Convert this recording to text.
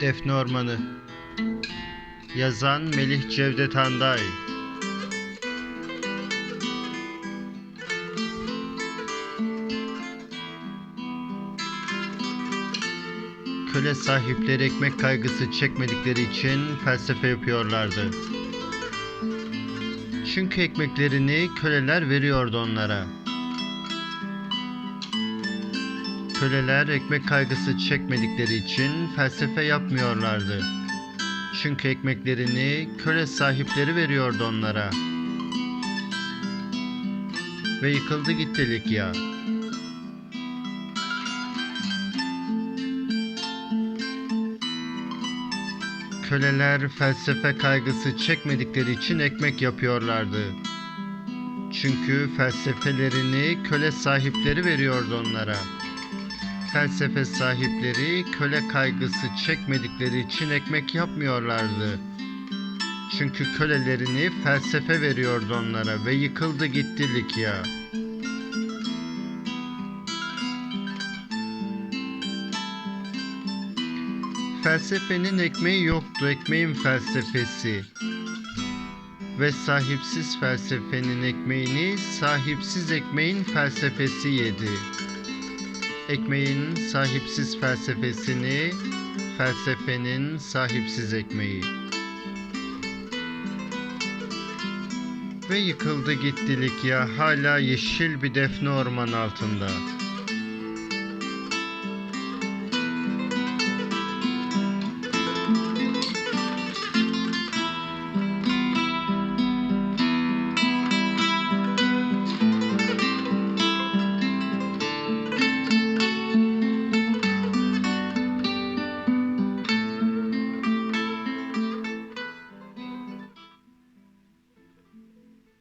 Defne Ormanı Yazan Melih Cevdet Handay Köle sahipleri ekmek kaygısı çekmedikleri için felsefe yapıyorlardı. Çünkü ekmeklerini köleler veriyordu onlara. Köleler ekmek kaygısı çekmedikleri için felsefe yapmıyorlardı. Çünkü ekmeklerini köle sahipleri veriyordu onlara. Ve yıkıldı gitti Likya. Köleler felsefe kaygısı çekmedikleri için ekmek yapıyorlardı. Çünkü felsefelerini köle sahipleri veriyordu onlara. Felsefe sahipleri köle kaygısı çekmedikleri için ekmek yapmıyorlardı. Çünkü kölelerini felsefe veriyordu onlara ve yıkıldı gitti Likya. Felsefenin ekmeği yoktu, ekmeğin felsefesi. Ve sahipsiz felsefenin ekmeğini sahipsiz ekmeğin felsefesi yedi. Ekmeğin sahipsiz felsefesini, felsefenin sahipsiz ekmeği. Ve yıkıldı gitti Likya hala yeşil bir defne orman altında.